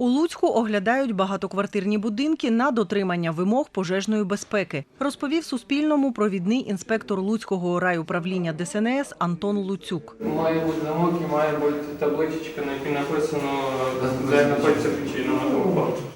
У Луцьку оглядають багатоквартирні будинки на дотримання вимог пожежної безпеки, розповів Суспільному провідний інспектор Луцького райуправління ДСНС Антон Луцюк. Має бути замок і має бути табличечка, на якій написано, де знаходиться причина на.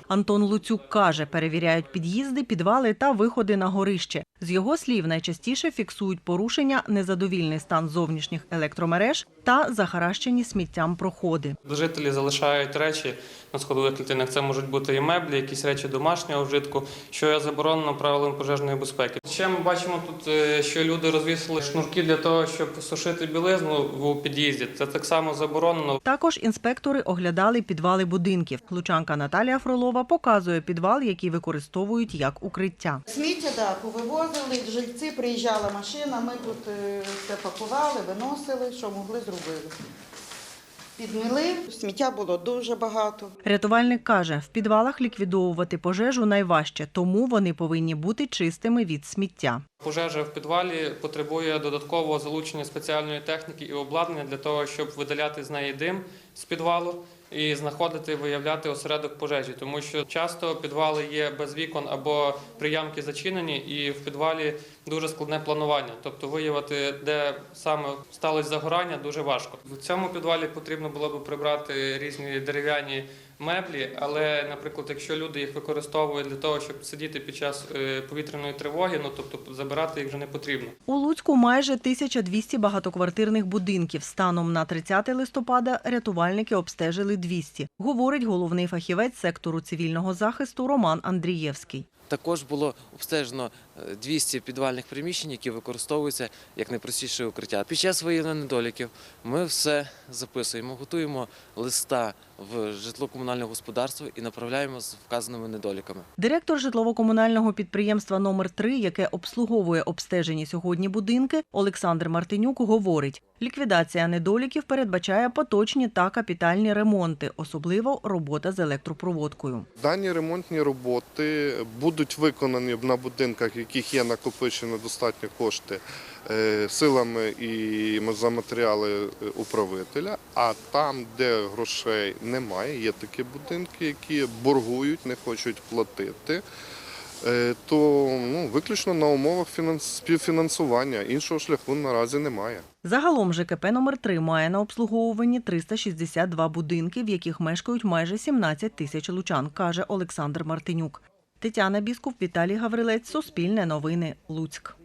Антон Луцюк каже, перевіряють під'їзди, підвали та виходи на горище. З його слів, найчастіше фіксують порушення, незадовільний стан зовнішніх електромереж та захаращені сміттям проходи. Жителі залишають речі на сходових клітинах. Це можуть бути і меблі, якісь речі домашнього вжитку, що є заборонено правилами пожежної безпеки. Ще ми бачимо тут, е, що люди розвісили шнурки для того, щоб сушити білизну у під'їзді. Це так само заборонено. Також інспектори оглядали підвали будинків. Лучанка Наталія Фролова показує підвал, який використовують як укриття. Сміття да, повивозили, жильці приїжджала машина, ми тут е, все пакували, виносили, що могли зробили. Підміли, сміття було дуже багато. Рятувальник каже, в підвалах ліквідовувати пожежу найважче, тому вони повинні бути чистими від сміття. Пожежа в підвалі потребує додаткового залучення спеціальної техніки і обладнання для того, щоб видаляти з неї дим з підвалу і знаходити, виявляти осередок пожежі, тому що часто підвали є без вікон або приямки зачинені, і в підвалі дуже складне планування. Тобто виявити, де саме сталося загорання, дуже важко. В цьому підвалі потрібно було б прибрати різні дерев'яні меблі, але, наприклад, якщо люди їх використовують для того, щоб сидіти під час е, повітряної тривоги, ну тобто забирати їх вже не потрібно. У Луцьку майже 1200 багатоквартирних будинків. Станом на 30 листопада рятувальники обстежили 200, говорить головний фахівець сектору цивільного захисту Роман Андрієвський. Також було обстежено 200 підвальних приміщень, які використовуються як найпростіше укриття. Під час виявлення недоліків ми все записуємо, готуємо листа в житло-комунальне господарство і направляємо з вказаними недоліками. Директор житлово-комунального підприємства номер 3 яке обслуговує обстежені сьогодні будинки, Олександр Мартинюк говорить: ліквідація недоліків передбачає поточні та капітальні ремонти, особливо робота з електропроводкою. Дані ремонтні роботи будуть виконані на будинках, в яких є накопичено достатньо кошти е, силами і за матеріали е, управителя. А там, де грошей немає, є такі будинки, які боргують, не хочуть платити. е, То ну, виключно на умовах фінанс- співфінансування іншого шляху наразі немає. Загалом ЖКП номер 3 має на обслуговуванні 362 будинки, в яких мешкають майже 17 тисяч лучан, каже Олександр Мартинюк. Тетяна Біскуп, Віталій Гаврилець, Суспільне новини, Луцьк.